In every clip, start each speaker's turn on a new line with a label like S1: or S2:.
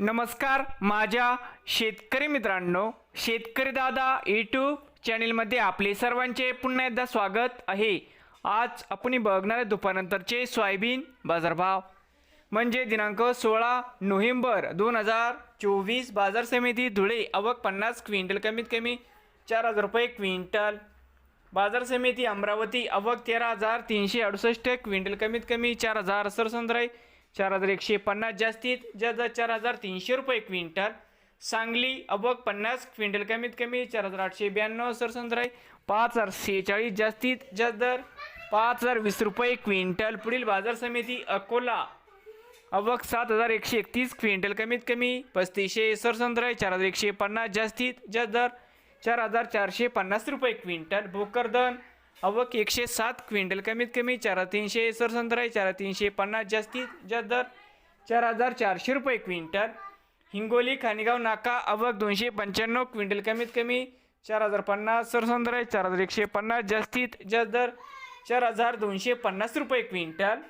S1: नमस्कार माझ्या शेतकरी मित्रांनो शेतकरी दादा यूट्यूब चॅनेलमध्ये आपले सर्वांचे पुन्हा एकदा स्वागत आहे. आज आपण बघणार आहे दुपारनंतरचे सोयाबीन बाजारभाव. म्हणजे दिनांक सोळा नोव्हेंबर दोन हजार चोवीस बाजार समिती धुळे आवक पन्नास क्विंटल कमीत कमी चार हजार रुपये क्विंटल. बाजार समिती अमरावती आवक तेरा हजार तीनशे अडुसष्ट क्विंटल कमीत कमी चार हजार सरसंद्राई चार हजार एकशे पन्नास जास्तीत जास्त चार हजार तीनशे रुपये क्विंटल. सांगली अबक पन्नास क्विंटल कमीत कमी चार हजार आठशे ब्याण्णव सरसंद्राई पाच हजार सेहेचाळीस जास्तीत जास्त दर पाच हजार वीस रुपये क्विंटल. पुढील बाजार समिती अकोला. अबक सात हजार एकशे एकतीस क्विंटल कमीत कमी पस्तीसशे सरसंद्राई चार हजार एकशे पन्नास जास्तीत जास्त दर चार हजार चारशे पन्नास रुपये क्विंटल. भोकरदन आवक एकशे सात क्विंटल कमीत कमी चार तीनशे तीनशे सरसंद्राई चार तीनशे पन्नास जास्तीत जास्त दर चार हजार चारशे रुपये क्विंटल. हिंगोली खानिगाव नाका आवक दोनशे पंच्याण्णव क्विंटल कमीत कमी चार हजार पन्नास सरसंद्राई चार हजार एकशे पन्नास जास्तीत जास्त दर चार हजार दोनशे पन्नास रुपये क्विंटल.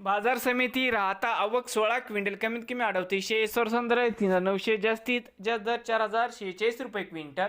S1: बाजार समिती राहता आवक सोळा क्विंटल कमीत कमी अडतीसशे सरसंद्र तीन हजार नऊशे जास्तीत जास्त दर चार हजार शेहेचाळीस रुपये क्विंटल.